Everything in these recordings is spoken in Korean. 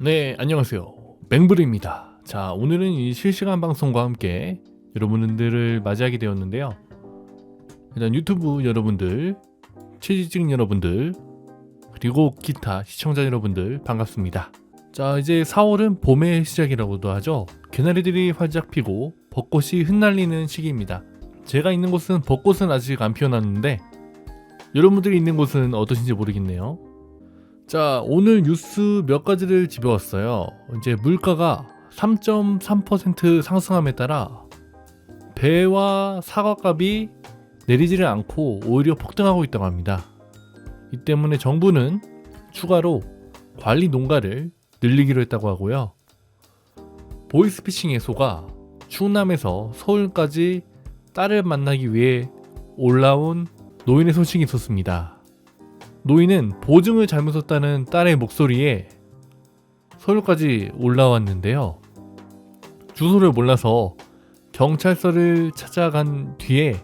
네, 안녕하세요. 맹블입니다. 자, 오늘은 이 실시간 방송과 함께 여러분들을 맞이하게 되었는데요. 일단 유튜브 여러분들, 취지직 여러분들, 그리고 기타 시청자 여러분들 반갑습니다. 자, 이제 4월은 봄의 시작이라고도 하죠. 개나리들이 활짝 피고 벚꽃이 흩날리는 시기입니다. 제가 있는 곳은 벚꽃은 아직 안 피어났는데 여러분들이 있는 곳은 어떠신지 모르겠네요. 자, 오늘 뉴스 몇 가지를 집어왔어요. 이제 물가가 3.3% 상승함에 따라 배와 사과값이 내리지를 않고 오히려 폭등하고 있다고 합니다. 이 때문에 정부는 추가로 관리 농가를 늘리기로 했다고 하고요. 보이스피싱 애소가 충남에서 서울까지 딸을 만나기 위해 올라온 노인의 소식이 있었습니다. 노인은 보증을 잘못 썼다는 딸의 목소리에 서울까지 올라왔는데요. 주소를 몰라서 경찰서를 찾아간 뒤에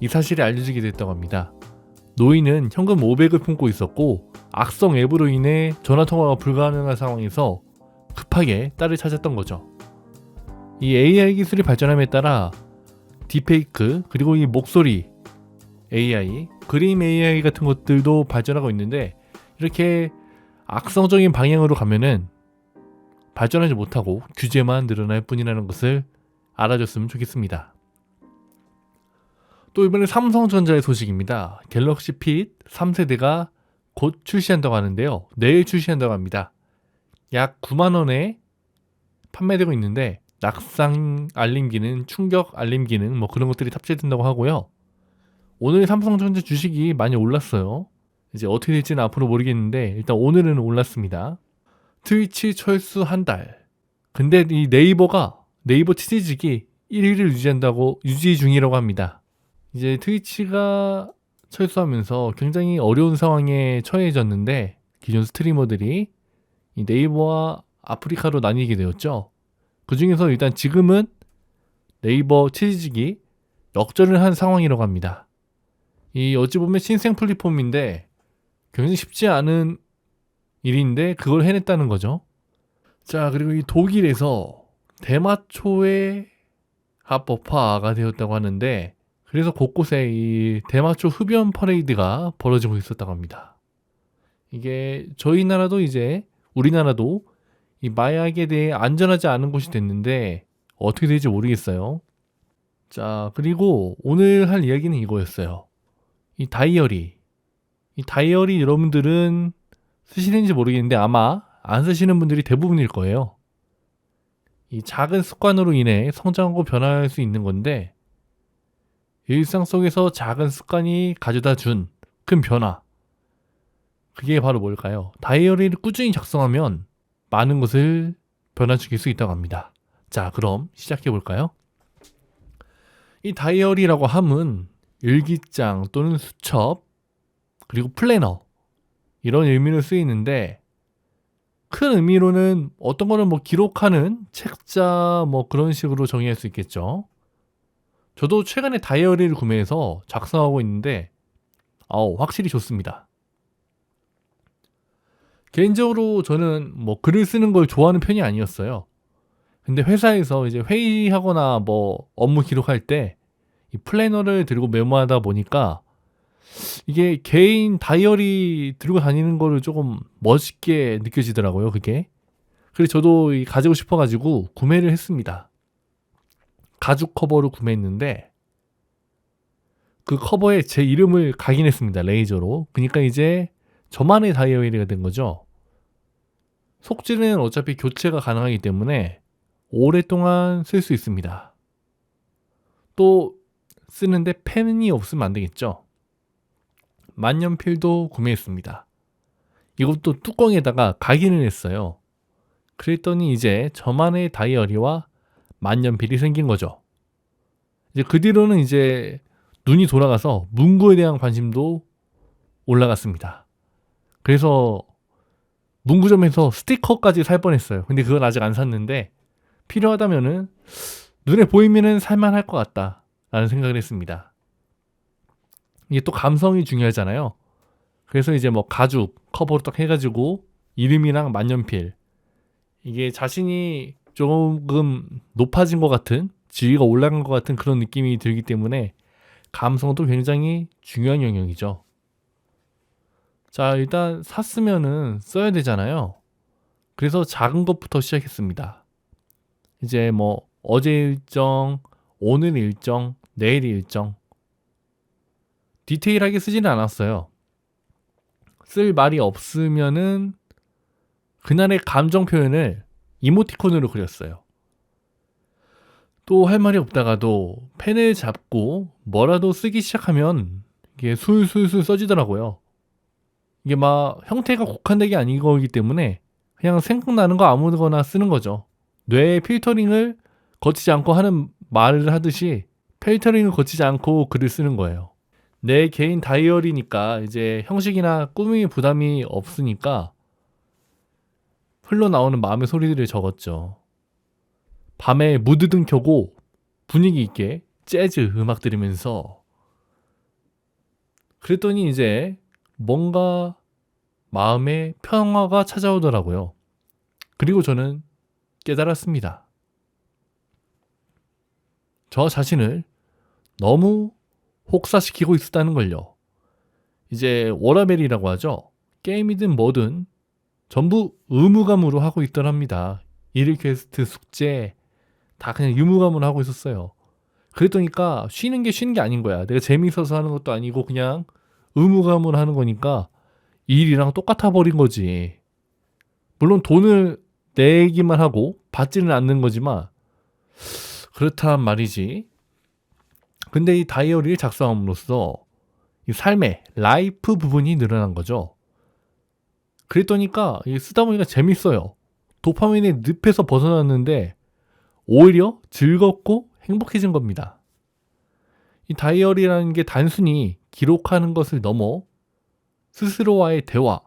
이 사실이 알려지게 됐다고 합니다. 노인은 현금 500을 품고 있었고 악성 앱으로 인해 전화 통화가 불가능한 상황에서 급하게 딸을 찾았던 거죠. 이 AI 기술이 발전함에 따라 딥페이크 그리고 이 목소리 AI, 그림 AI 같은 것들도 발전하고 있는데 이렇게 악성적인 방향으로 가면은 발전하지 못하고 규제만 늘어날 뿐이라는 것을 알아줬으면 좋겠습니다. 또 이번에 삼성전자의 소식입니다. 갤럭시 핏 3세대가 곧 출시한다고 하는데요. 내일 출시한다고 합니다. 약 9만 원에 판매되고 있는데 낙상 알림 기능, 충격 알림 기능 뭐 그런 것들이 탑재된다고 하고요. 오늘 삼성전자 주식이 많이 올랐어요. 이제 어떻게 될지는 앞으로 모르겠는데 일단 오늘은 올랐습니다. 트위치 철수 한 달. 근데 이 네이버가 네이버 취재직이 1위를 유지한다고 유지 중이라고 합니다. 이제 트위치가 철수하면서 굉장히 어려운 상황에 처해졌는데 기존 스트리머들이 이 네이버와 아프리카로 나뉘게 되었죠. 그 중에서 일단 지금은 네이버 취재직이 역전을 한 상황이라고 합니다. 이 어찌 보면 신생 플랫폼인데 굉장히 쉽지 않은 일인데 그걸 해냈다는 거죠. 자 그리고 이 독일에서 대마초의 합법화가 되었다고 하는데 그래서 곳곳에 이 대마초 흡연 퍼레이드가 벌어지고 있었다고 합니다. 이게 저희 나라도 이제 우리나라도 이 마약에 대해 안전하지 않은 곳이 됐는데 어떻게 될지 모르겠어요. 자 그리고 오늘 할 이야기는 이거였어요. 이 다이어리. 이 다이어리 여러분들은 쓰시는지 모르겠는데 아마 안 쓰시는 분들이 대부분일 거예요. 이 작은 습관으로 인해 성장하고 변화할 수 있는 건데 일상 속에서 작은 습관이 가져다 준 큰 변화. 그게 바로 뭘까요? 다이어리를 꾸준히 작성하면 많은 것을 변화시킬 수 있다고 합니다. 자, 그럼 시작해 볼까요? 이 다이어리라고 함은 일기장 또는 수첩 그리고 플래너 이런 의미로 쓰이는데 큰 의미로는 어떤 거는 뭐 기록하는 책자 뭐 그런 식으로 정의할 수 있겠죠. 저도 최근에 다이어리를 구매해서 작성하고 있는데 아우 확실히 좋습니다. 개인적으로 저는 뭐 글을 쓰는 걸 좋아하는 편이 아니었어요. 근데 회사에서 이제 회의하거나 뭐 업무 기록할 때 이 플래너를 들고 메모하다 보니까 이게 개인 다이어리 들고 다니는 거를 조금 멋있게 느껴지더라고요, 그게. 그래서 저도 이 가지고 싶어가지고 구매를 했습니다. 가죽 커버를 구매했는데 그 커버에 제 이름을 각인했습니다, 레이저로. 그러니까 이제 저만의 다이어리가 된 거죠. 속지는 어차피 교체가 가능하기 때문에 오랫동안 쓸 수 있습니다. 또 쓰는데 펜이 없으면 안 되겠죠. 만년필도 구매했습니다. 이것도 뚜껑에다가 각인을 했어요. 그랬더니 이제 저만의 다이어리와 만년필이 생긴 거죠. 이제 그 뒤로는 이제 눈이 돌아가서 문구에 대한 관심도 올라갔습니다. 그래서 문구점에서 스티커까지 살 뻔했어요. 근데 그건 아직 안 샀는데 필요하다면은 눈에 보이면은 살만할 것 같다. 라는 생각을 했습니다. 이게 또 감성이 중요하잖아요. 그래서 이제 뭐 가죽 커버로 딱 해가지고 이름이랑 만년필 이게 자신이 조금 높아진 것 같은 지위가 올라간 것 같은 그런 느낌이 들기 때문에 감성도 굉장히 중요한 영역이죠. 자, 일단 샀으면은 써야 되잖아요. 그래서 작은 것부터 시작했습니다. 이제 뭐 어제 일정, 오늘 일정, 내일 일정 디테일하게 쓰지는 않았어요. 쓸 말이 없으면은 그날의 감정 표현을 이모티콘으로 그렸어요. 또 할 말이 없다가도 펜을 잡고 뭐라도 쓰기 시작하면 이게 술술술 써지더라고요. 이게 막 형태가 곡한되게 아닌 거기 때문에 그냥 생각나는 거 아무거나 쓰는 거죠. 뇌의 필터링을 거치지 않고 하는 말을 하듯이 필터링을 거치지 않고 글을 쓰는 거예요. 내 개인 다이어리니까 이제 형식이나 꾸밈이 부담이 없으니까 흘러나오는 마음의 소리들을 적었죠. 밤에 무드등 켜고 분위기 있게 재즈 음악 들으면서 그랬더니 이제 뭔가 마음에 평화가 찾아오더라고요. 그리고 저는 깨달았습니다. 저 자신을 너무 혹사시키고 있었다는 걸요. 이제 워라벨이라고 하죠. 게임이든 뭐든 전부 의무감으로 하고 있더랍니다. 일 퀘스트 숙제 다 그냥 의무감으로 하고 있었어요. 그랬더니까 쉬는 게 쉬는 게 아닌 거야. 내가 재미있어서 하는 것도 아니고 그냥 의무감으로 하는 거니까 일이랑 똑같아 버린 거지. 물론 돈을 내기만 하고 받지는 않는 거지만 그렇단 말이지. 근데 이 다이어리를 작성함으로써 이 삶의 라이프 부분이 늘어난 거죠. 그랬더니까 쓰다 보니까 재밌어요. 도파민의 늪에서 벗어났는데 오히려 즐겁고 행복해진 겁니다. 이 다이어리라는 게 단순히 기록하는 것을 넘어 스스로와의 대화,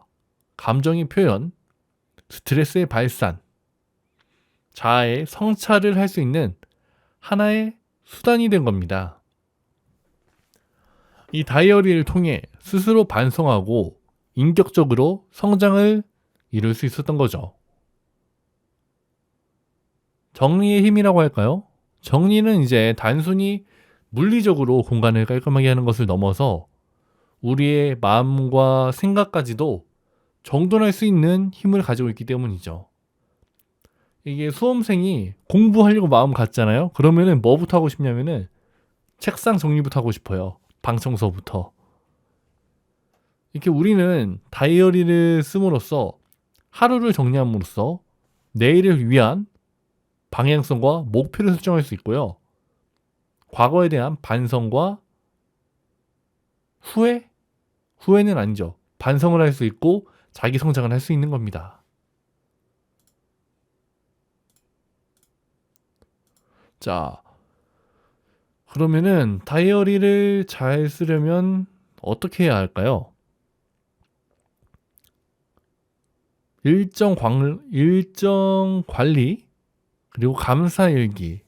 감정의 표현, 스트레스의 발산, 자아의 성찰을 할 수 있는 하나의 수단이 된 겁니다. 이 다이어리를 통해 스스로 반성하고 인격적으로 성장을 이룰 수 있었던 거죠. 정리의 힘이라고 할까요? 정리는 이제 단순히 물리적으로 공간을 깔끔하게 하는 것을 넘어서 우리의 마음과 생각까지도 정돈할 수 있는 힘을 가지고 있기 때문이죠. 이게 수험생이 공부하려고 마음 갖잖아요. 그러면은 뭐부터 하고 싶냐면은 책상 정리부터 하고 싶어요. 방 청소부터. 이렇게 우리는 다이어리를 씀으로써 하루를 정리함으로써 내일을 위한 방향성과 목표를 설정할 수 있고요. 과거에 대한 반성과 후회? 후회는 아니죠. 반성을 할 수 있고 자기 성장을 할 수 있는 겁니다. 자, 그러면은 다이어리를 잘 쓰려면 어떻게 해야 할까요? 일정 관, 일정 관리, 그리고 감사일기.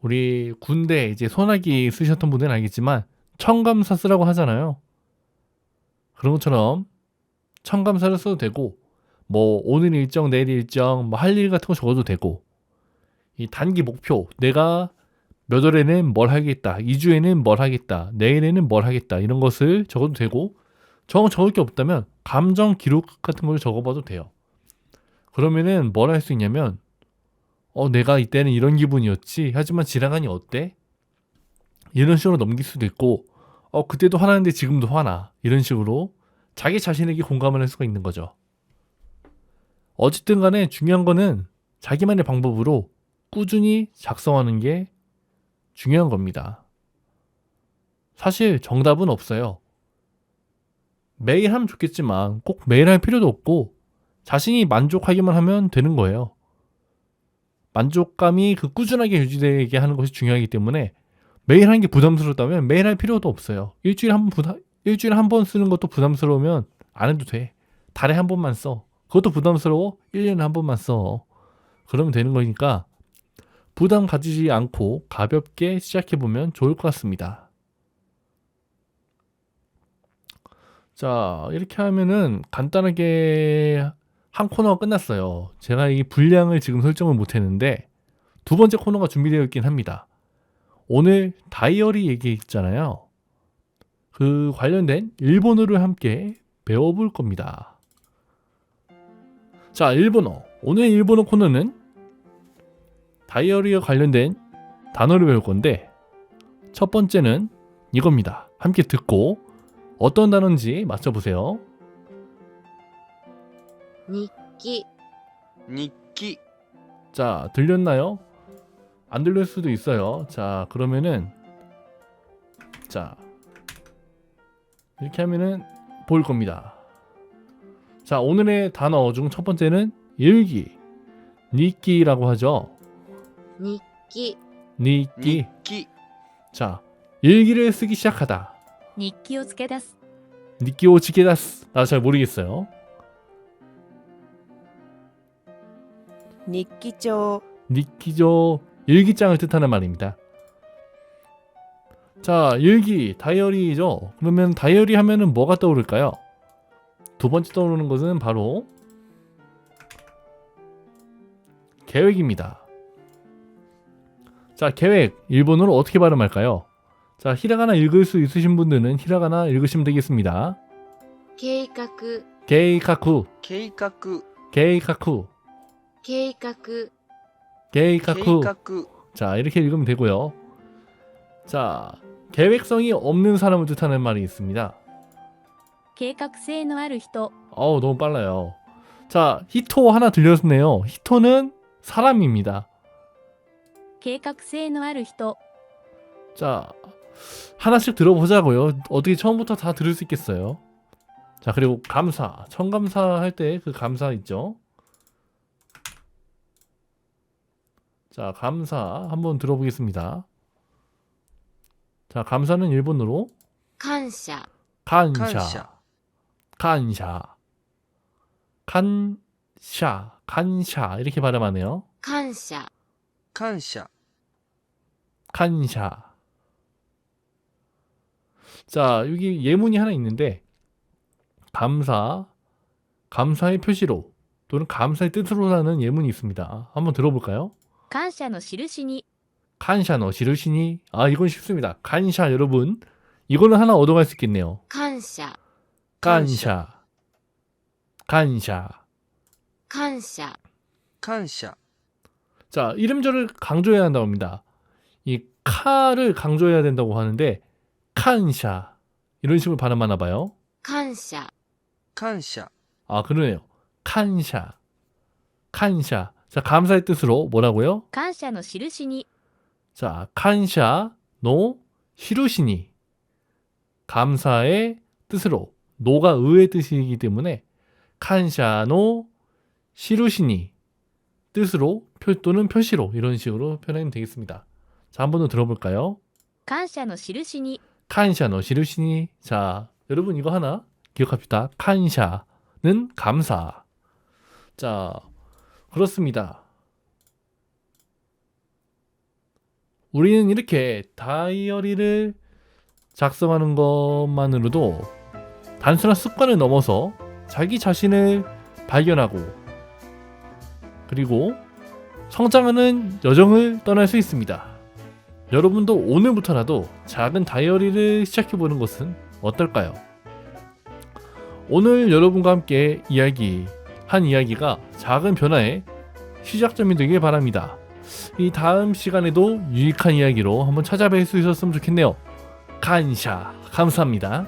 우리 군대 이제 소나기 쓰셨던 분들은 알겠지만 청감사 쓰라고 하잖아요. 그런 것처럼 청감사를 써도 되고 뭐 오늘 일정, 내일 일정, 뭐 할 일 같은 거 적어도 되고 이 단기 목표 내가 몇 월에는 뭘 하겠다, 2주에는 뭘 하겠다, 내일에는 뭘 하겠다 이런 것을 적어도 되고 정 적을 게 없다면 감정 기록 같은 걸 적어봐도 돼요. 그러면은 뭘 할 수 있냐면 어 내가 이때는 이런 기분이었지 하지만 지나가니 어때? 이런 식으로 넘길 수도 있고 어 그때도 화나는데 지금도 화나 이런 식으로 자기 자신에게 공감을 할 수가 있는 거죠. 어쨌든 간에 중요한 거는 자기만의 방법으로 꾸준히 작성하는 게 중요한 겁니다. 사실 정답은 없어요. 매일 하면 좋겠지만 꼭 매일 할 필요도 없고 자신이 만족하기만 하면 되는 거예요. 만족감이 그 꾸준하게 유지되게 하는 것이 중요하기 때문에 매일 하는 게 부담스럽다면 매일 할 필요도 없어요. 일주일에 한 번 부담, 일주일에 한 번 쓰는 것도 부담스러우면 안 해도 돼. 달에 한 번만 써. 그것도 부담스러워. 1년에 한 번만 써. 그러면 되는 거니까 부담 가지지 않고 가볍게 시작해보면 좋을 것 같습니다. 자, 이렇게 하면은 간단하게 한 코너가 끝났어요. 제가 이 분량을 지금 설정을 못했는데 두 번째 코너가 준비되어 있긴 합니다. 오늘 다이어리 얘기 있잖아요. 그 관련된 일본어를 함께 배워볼 겁니다. 자, 일본어. 오늘 일본어 코너는 다이어리와 관련된 단어를 배울 건데 첫 번째는 이겁니다. 함께 듣고 어떤 단어인지 맞춰보세요. 니끼 니끼 자, 들렸나요? 안 들릴 수도 있어요. 자, 그러면은 자 이렇게 하면은 보일 겁니다. 자, 오늘의 단어 중 첫 번째는 일기, 니끼라고 하죠. 日記 니끼. 日記 자, 일기를 쓰기 시작하다. 日記をつけ出す 니끼오 지게다스. 나 잘 모르겠어요. 日記帳 니끼죠. 일기장을 뜻하는 말입니다. 자, 일기, 다이어리죠. 그러면 다이어리 하면은 뭐가 떠오를까요? 두 번째 떠오르는 것은 바로 계획입니다. 자, 계획. 일본어로 어떻게 발음할까요? 자, 히라가나 읽을 수 있으신 분들은 히라가나 읽으시면 되겠습니다. 計画 게이카쿠, 計画 게이카쿠, 計画 計 게이카쿠. 画 자, 이렇게 읽으면 되고요. 자, 계획성이 없는 사람을 뜻하는 말이 있습니다. 計画性のある人 어우, 너무 빨라요. 자, 히토 하나 들렸네요. 히토는 사람입니다. 計画性のある人 자, 하나씩 들어보자고요. 어떻게 처음부터 다 들을 수 있겠어요? 자, 그리고 감사. 청감사 할 때 그 감사 있죠? 자, 감사 한번 들어보겠습니다. 자, 감사는 일본어로 感謝 간샤. 간샤. 간샤. 간샤. 간샤. 이렇게 발음하네요. 感謝感謝 간샤. 자, 여기 예문이 하나 있는데 감사, 감사의 표시로 또는 감사의 뜻으로라는 예문이 있습니다. 한번 들어볼까요? 감사의 시르시니. 칸샤노 시르시니. 아, 이건 쉽습니다. 칸샤 여러분. 이거는 하나 얻어갈 수 있겠네요. 칸샤. 칸샤. 칸샤. 칸샤. 칸샤. 자, 이름절을 강조해야 한다고 합니다. 이 카를 강조해야 된다고 하는데 칸샤 이런 식으로 발음하나 봐요. 칸샤. 칸샤. 아 그러네요. 칸샤. 칸샤. 자 감사의 뜻으로 뭐라고요? 칸샤노 시루시니. 자 칸샤노 시루시니. 감사의 뜻으로 노가 의의 뜻이기 때문에 칸샤노 시루시니 뜻으로 표 또는 표시로 이런 식으로 표현하면 되겠습니다. 자, 한 번 더 들어볼까요? 칸샤노 시르시니. 자, 여러분 이거 하나 기억합시다. 칸샤는 감사. 자, 그렇습니다. 우리는 이렇게 다이어리를 작성하는 것만으로도 단순한 습관을 넘어서 자기 자신을 발견하고 그리고 성장하는 여정을 떠날 수 있습니다. 여러분도 오늘부터라도 작은 다이어리를 시작해보는 것은 어떨까요? 오늘 여러분과 함께 이야기 한 이야기가 작은 변화의 시작점이 되길 바랍니다. 이 다음 시간에도 유익한 이야기로 한번 찾아뵐 수 있었으면 좋겠네요. 간샤 감사합니다.